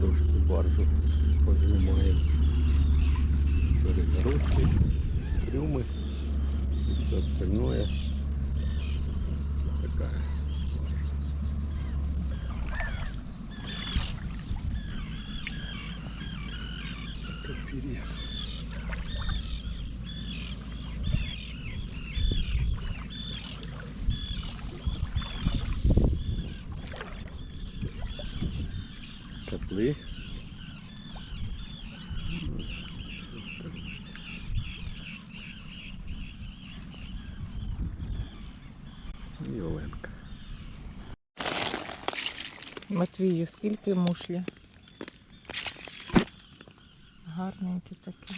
трошки баржу познімаємо. Перегородки, трюми, все остальное. Такая баржа. Копирья. Котли. І Оленка. Матвію, скільки мушлі? Гарненькі такі.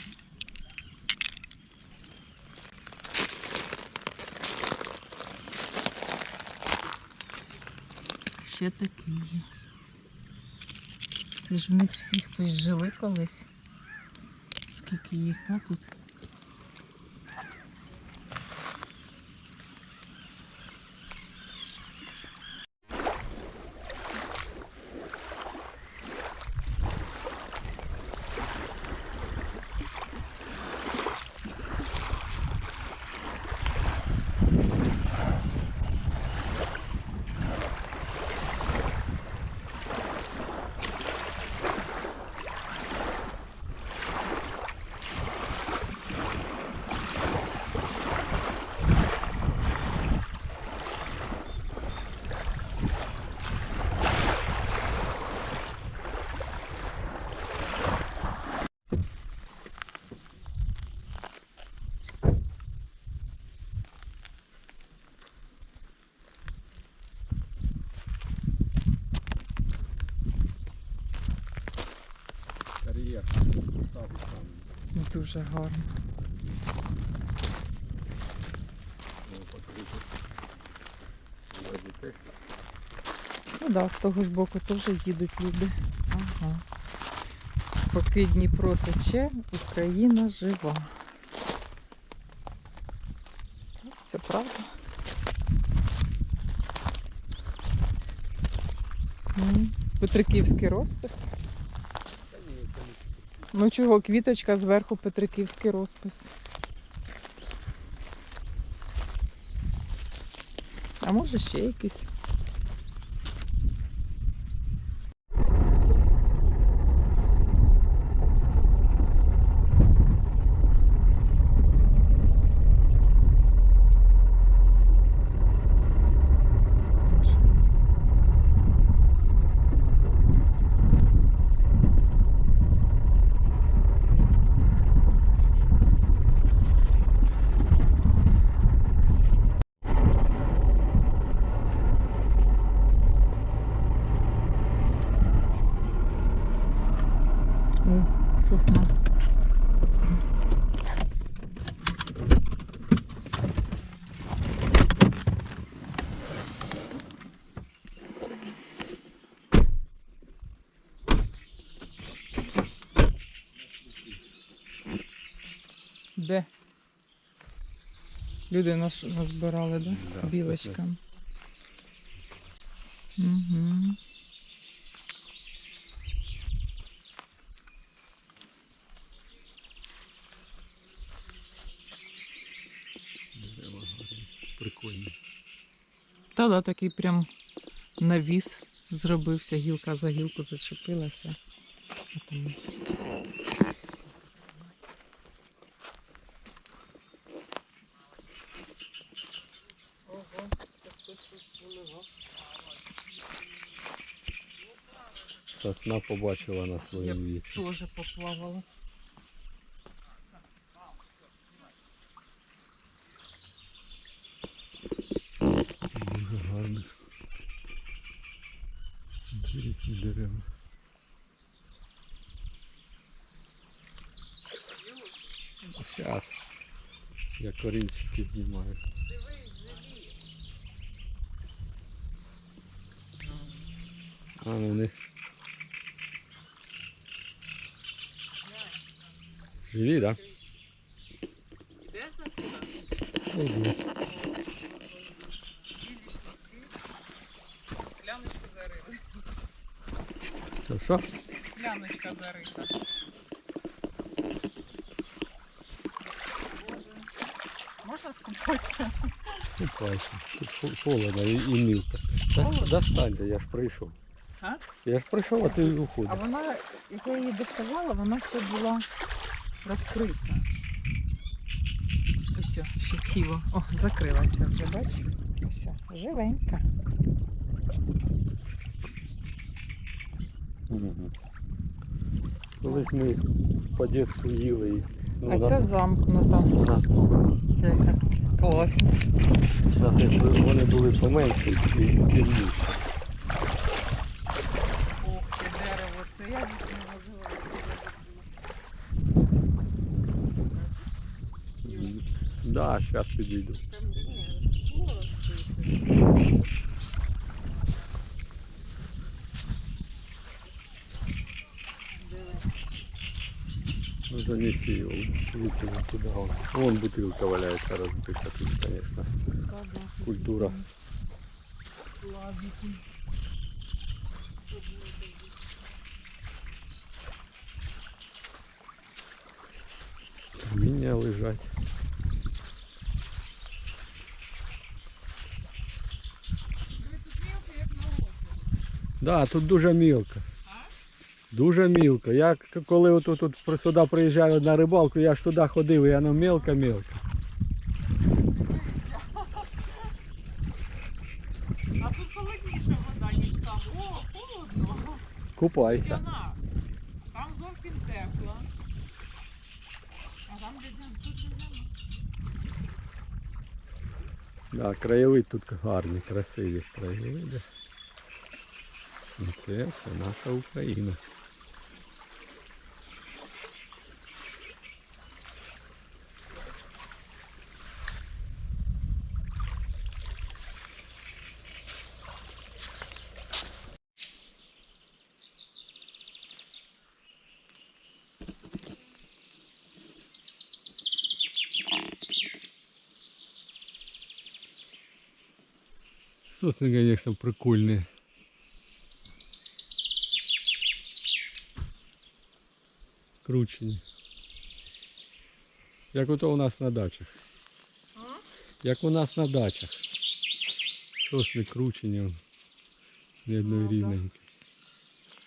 Ще такі є. Це ж ми всі хтось жили колись. Скільки їх, а тут? Кар'єр. Там, там. Дуже гарно. Ну да, з того ж боку теж їдуть люди. Ага. Поки Дніпро тече, Україна жива. Це правда? Петриківський розпис. Ну чого, квіточка зверху Петриківський розпис. А може ще якийсь? О, сосна. Де? Люди наш назбирали, да? Да, Білочкам. Угу. дерева гарні. Прикольні. Та да, такий прям навіс зробився, гілка за гілку зачепилася. Сосна побачила на своєму віці. Теж поплавала. Дуже гарно. Інтересні дерева. Зараз. Я корінчики знімаю. А, ну вони. Живі, так? Теж на сюди? Да? Ого. Скляночку зарили. Що, що? діляночка зарита. Боже. Можна скупатися? Купайся. Тут холодно і, і мілко. Холодно? Достаньте, я ж прийшов. А? Я ж прийшов, а ти А вона, як я її доставала, вона ще була розкрита. Ось, ще тіло. О, закрилася вже, бачиш? Ось, живенька. Колись ми по дитинству їли і ну, а ця нас, замкнута. у нас, Яка класна. у нас якби вони були поменші і темніші. Ох, ти дерево, це я їх не називаю. М, Да, зараз підійду. Там ні, скоро стихне. Диви. Ну занеси его, выкинь туда. Вон, вон бутылка валяется разбита. Тут, конечно, Та-да. культура. Ладненько. Каміння лежать. Диви, тут мілко, як на озері. Да, тут дуже мілко. Дуже мілко. Я коли отут тут сюди приїжджаю на рибалку, я ж туди ходив, і воно мілко-мілко. А тут холодніша вода, ніж там. О, холодно. Купайся. Ледяна. Там зовсім тепло. А там ледяна. Тут ледяна. Да, краєвид тут гарні, красиві краєвиди. І це все наша Україна. Сосны, конечно, прикольные. Кручені. Як ото у нас на дачах. А? Як у нас на дачах. Сосни кручені. Ні одної Ну, да. рівненькі.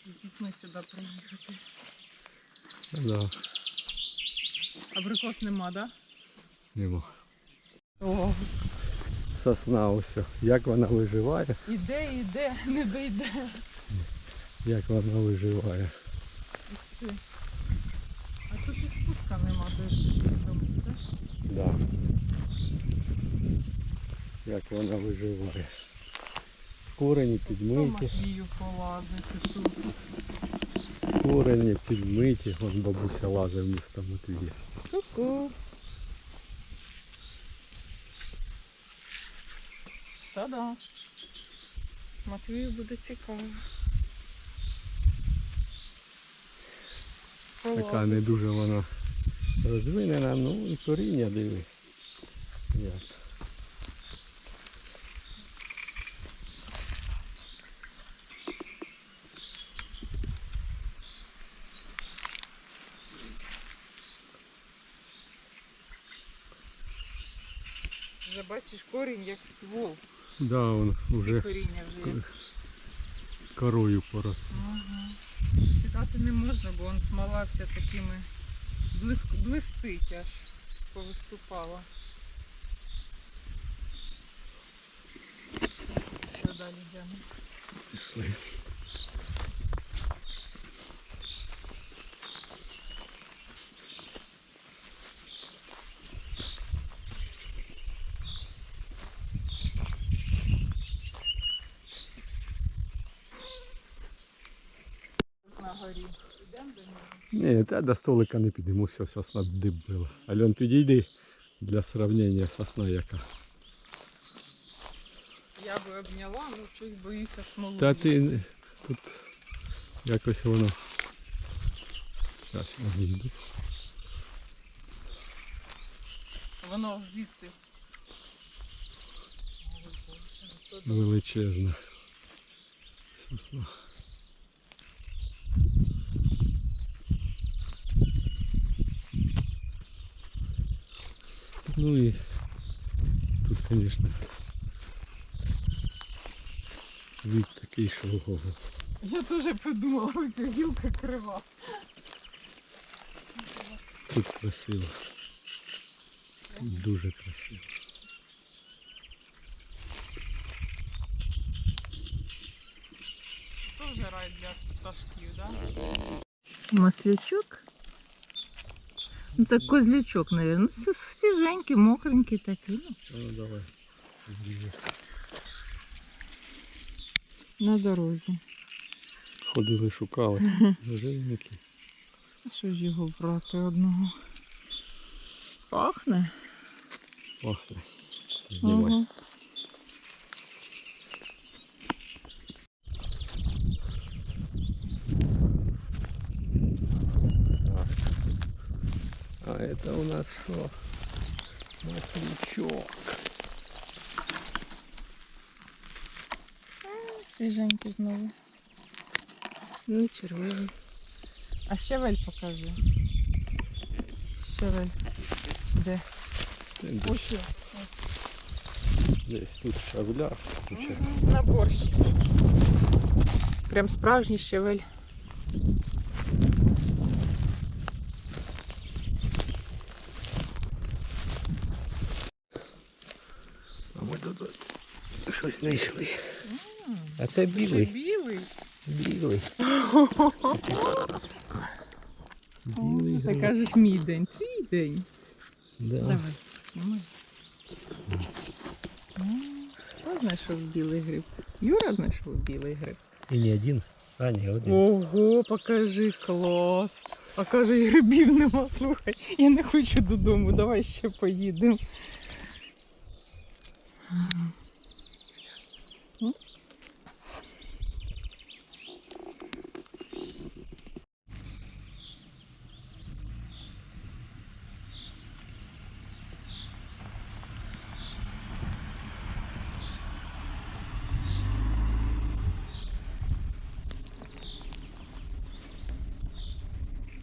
З дітьми сюди приїхати. Да, Абрикос нема, да? нема. О, Сосна ось. Як вона виживає. іде, іде, не дойде. Як вона виживає. А тут і спуска нема так? Да. Як вона виживає. Корені підмиті. Тут? Корені підмиті. Вон бабуся лазить в місто Матвія. Ку-ку. Та-да. Матвію буде цікаво. Така не дуже вона розвинена, ну і коріння диви. Як. Вже бачиш корінь як ствол. Да, он вже коріння вже корою порос. Ага. Сідати не можна, бо він смола вся такими блиск... блистить аж повиступала. Що далі йдемо? На горі. Йдемо до та до столика не підемо, все сосна диб била. Альон, підійди для сравнення сосна яка. Я би обняла, ну щось боюся смолу. Та ти тут якось воно. Зараз я відійду. Воно звідти. Да. Величезна сосна. Ну і тут, звісно, вид такий, що ого. Я теж подумала, ось гілка крива. Тут красиво. Дуже красиво. Теж рай для пташків, так? Да? Маслячок. Це козлячок, мабуть. Ну, свіженький, мокренький такий. Ну, Ну давай. На дорозі. Ходили, шукали. Жильники. А Що ж його брати одного? Пахне. Пахне. Знімай. Ага. это у нас что? Маслячок. Свіженький знову. Ну, червивий. А щавель покажи. Щавель. Де? Ось. є. Здесь тут шавля. куча. На борщ. Прям справжній щавель. Знайшли. А це білий. білий. Білий. Білий Ти кажеш мій день, твій день. Да. Давай, знімай. Хто знайшов білий гриб? Юра знайшов білий гриб. І не один. А, не один. Ого, покажи клас. А каже, грибів нема, слухай. Я не хочу додому, давай ще поїдемо.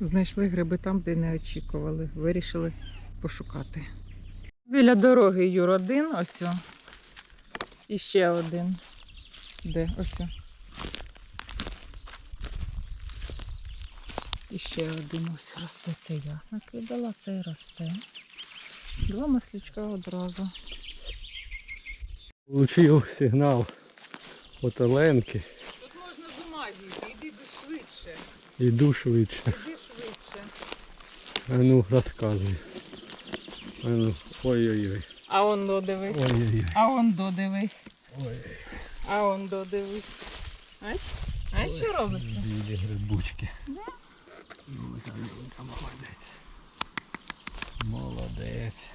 Знайшли гриби там, де не очікували. Вирішили пошукати. Біля дороги Юр один, ось. о. І ще один. Де? Ось. о. І ще один ось росте. Це я накидала, цей росте. Два маслячка одразу. Получив сигнал от Оленки. Тут можна з ума дійти, іди швидше. Іду швидше. Іди швидше. А ну, розказуй. А ну, ой-ой-ой. А он додивись. Ой-ой-ой. А он додивись. Ой. А он додивись. А, а що робиться? Білі грибочки. Ну, там Юлька молодець. Молодець.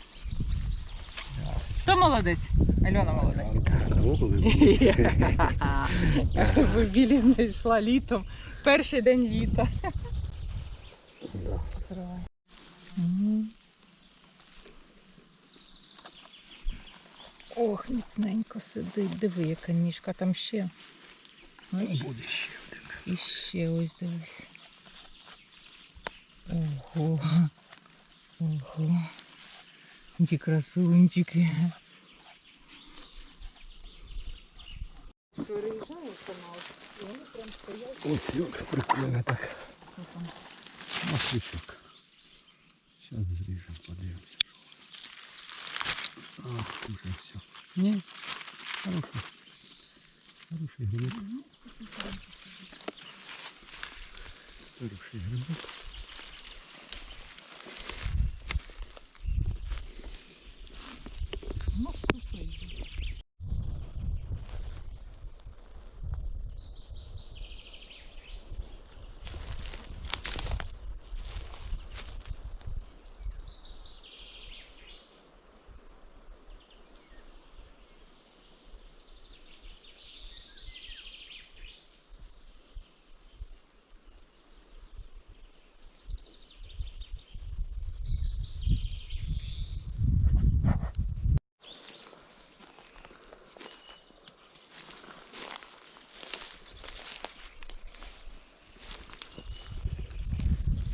Хто молодець? Альона молодець. Ви білі знайшла літом. Перший день літа. Да. Зривай. Ох, міцненько сидить. Диви, яка ніжка там ще. Бачиш? Буде ще один. І ще ось дивись. Ого. Ого. Ті красунчики. Переїжджали канал, і вони прям стоять. Ось прикольно так. Маслючок. Ні. Хороший. Хороший грибок. Хороший грибок.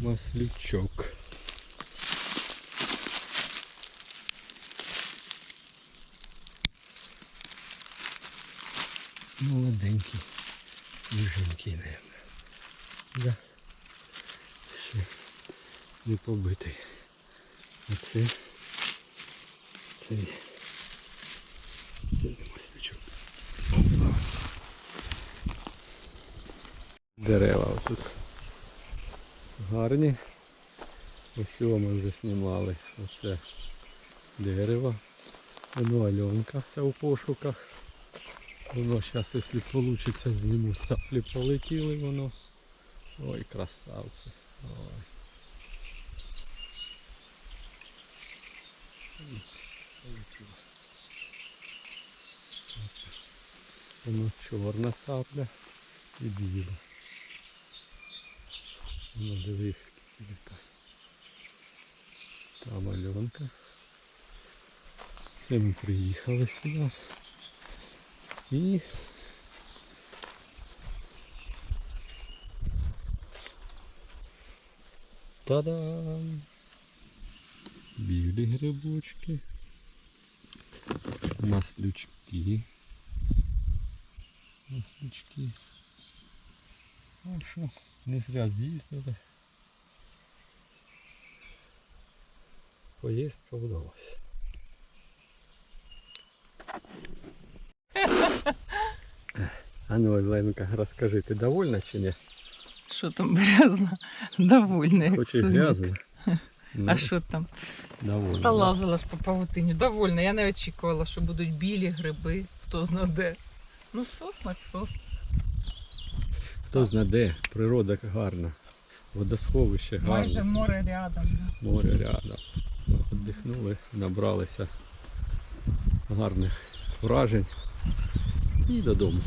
Маслячок. Молоденький, свіженький, мабуть. Да. Ще не побитий. А це це це маслючок. Дерева отут. Гарні. Ось ми вже знімали. Оце дерево. Воно Альонка вся у пошуках. Воно зараз, якщо вийде, зніму. Таплі полетіли воно. Ой, красавці. Ой. Воно чорна цапля і біла. Воно дивись, скільки літає. Там Альонка. Це ми приїхали сюди. І Та-дам! Білі грибочки. Маслючки. Маслючки. Ну що, Не зря з'їздили. Поїздка вдалася. А ну, Оленка, розкажи, ти довольна чи ні? Що там березна? Довольна. як Хоч і соняк. грязно. Ну, А що там? довольна. Та лазила ж по павутині. Довольна. Я не очікувала, що будуть білі гриби, хто зна де. Ну, в соснах, в соснах. Хто зна де, природа гарна. Водосховище гарне. Майже море рядом. Море рядом. Віддихнули, набралися гарних вражень і додому.